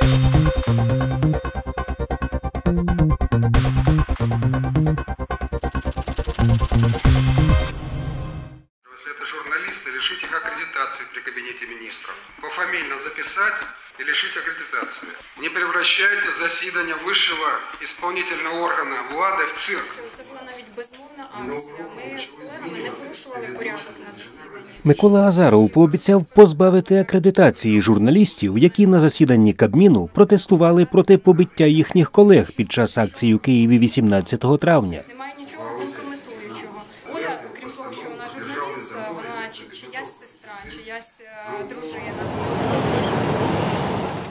Thank you. Если это журналисты, лишить их аккредитации при кабинете министров. Пофамильно записать и лишить аккредитации. Не превращайте засідання высшего исполнительного органа влади в цирк. Це була навіть безмовна акція. Ми з колегами не порушували порядок на засіданні. Микола Азаров пообіцяв позбавити акредитації журналістів, які на засіданні Кабміну протестували проти побиття їхніх колег під час акції у Києві 18 травня. Немає нічого компрометуючого. Оля, крім того, що вона журналістка, вона чиясь сестра, чиясь е, дружина.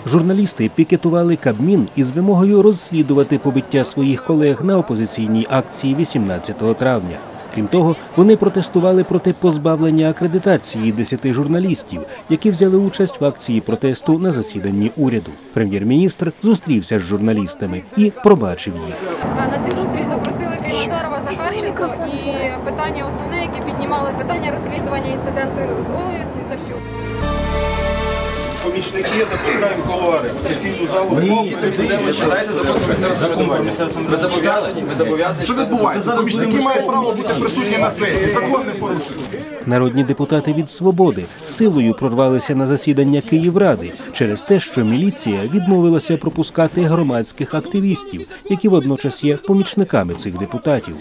Журналісти пікетували Кабмін із вимогою розслідувати побиття своїх колег на опозиційній акції 18 травня. Крім того, вони протестували проти позбавлення акредитації 10 журналістів, які взяли участь в акції протесту на засіданні уряду. Прем'єр-міністр зустрівся з журналістами і пробачив їх. На цю зустріч запросили Крімазарова Захарченко і питання основне, яке піднімалося, питання розслідування інциденту з голою Сліцарчук. Помічники запускаємо колуари в сесійну залу. Ні, Ви читаєте закон про місцеве самоврядування? Ви зобов'язані? Ви зобов'язані Що відбувається? Помічники мають право бути присутні на сесії. Закон не порушує. Народні депутати від свободи силою прорвалися на засідання Київради через те, що міліція відмовилася пропускати громадських активістів, які водночас є помічниками цих депутатів.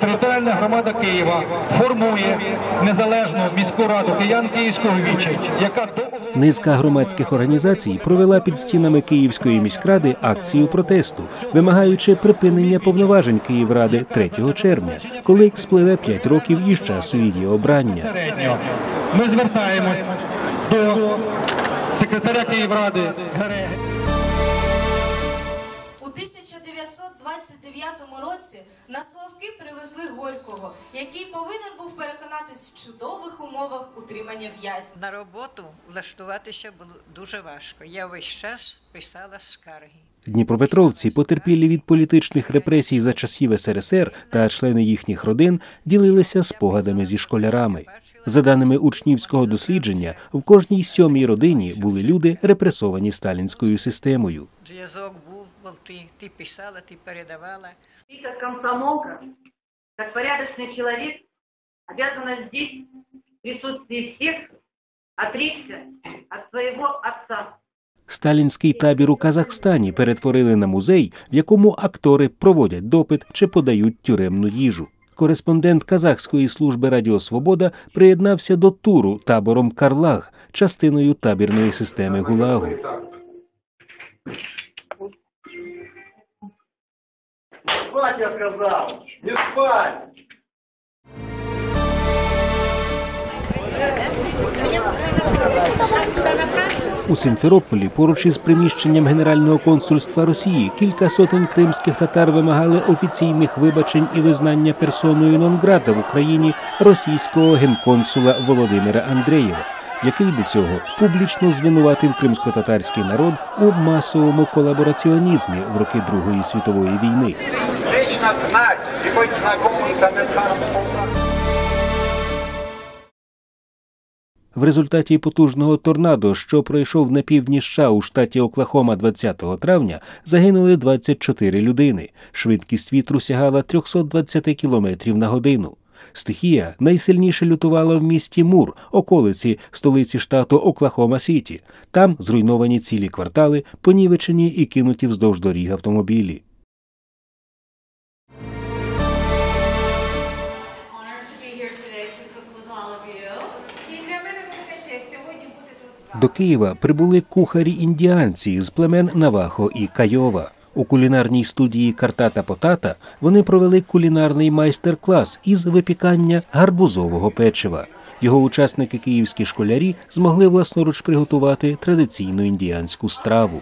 Територіальна громада Києва формує незалежну міську раду киян Київського віча, яка до Низка громадських організацій провела під стінами Київської міськради акцію протесту, вимагаючи припинення повноважень Київради 3 червня, коли спливе 5 років із часу її обрання. Ми звертаємось до секретаря Київради Гереги. У 1929 році на Славки привезли Горького, який повинен був переконатись в чудових умовах утримання в'язнів. На роботу влаштуватися було дуже важко. Я весь час писала скарги. Дніпропетровці, потерпілі від політичних репресій за часів СРСР та члени їхніх родин, ділилися спогадами зі школярами. За даними учнівського дослідження, в кожній сьомій родині були люди, репресовані сталінською системою. Зв'язок бо ти, ти писала, ти передавала. Ты как комсомолка, как порядочный человек, обязана здесь, в присутствии всех, отречься от своего отца. Сталінський табір у Казахстані перетворили на музей, в якому актори проводять допит чи подають тюремну їжу. Кореспондент Казахської служби Радіо Свобода приєднався до туру табором Карлаг, частиною табірної системи ГУЛАГу. Спать я сказав! Не спать! У Симферополі, поруч із приміщенням Генерального консульства Росії, кілька сотень кримських татар вимагали офіційних вибачень і визнання персоною нон-грата в Україні російського генконсула Володимира Андреєва, який до цього публічно звинуватив кримсько-татарський народ у масовому колабораціонізмі в роки Другої світової війни. Женщина знать и быть знакомым с Амирханом В результаті потужного торнадо, що пройшов на півдні США у штаті Оклахома 20 травня, загинули 24 людини. Швидкість вітру сягала 320 км на годину. Стихія найсильніше лютувала в місті Мур, околиці столиці штату Оклахома Сіті. Там зруйновані цілі квартали, понівечені і кинуті вздовж доріг автомобілі. До Києва прибули кухарі-індіанці з племен Навахо і Кайова. У кулінарній студії Картата Потата вони провели кулінарний майстер-клас із випікання гарбузового печива. Його учасники київські школярі змогли власноруч приготувати традиційну індіанську страву.